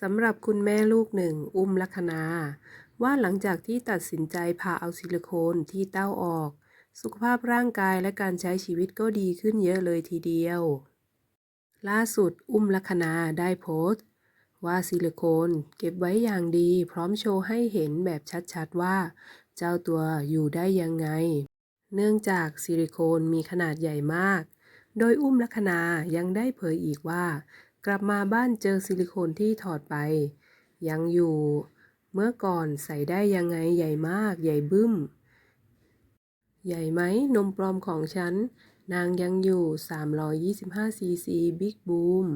สำหรับคุณแม่ลูกหนึ่ง อุ้มลัคนา ว่าหลังจากที่ตัดสินใจผ่าเอาซิลิโคนที่เต้าออก สุขภาพร่างกายและการใช้ชีวิตก็ดีขึ้นเยอะเลยทีเดียว ล่าสุดอุ้มลัคนาได้โพสต์ ว่าซิลิโคนเก็บไว้อย่างดี พร้อมโชว์ให้เห็นแบบชัดๆว่า เจ้าตัวอยู่ได้ยังไง เนื่องจากซิลิโคนมีขนาดใหญ่มาก โดยอุ้มลัคนายังได้เผยอีกว่า กลับมาบ้านเจอซิลิโคนที่ถอดไป ยังอยู่ เมื่อก่อนใส่ได้ยังไงใหญ่มากใหญ่บึ้ม ใหญ่ไหมนมปลอมของฉัน นางยังอยู่ 325ซีซีบิ๊กบูม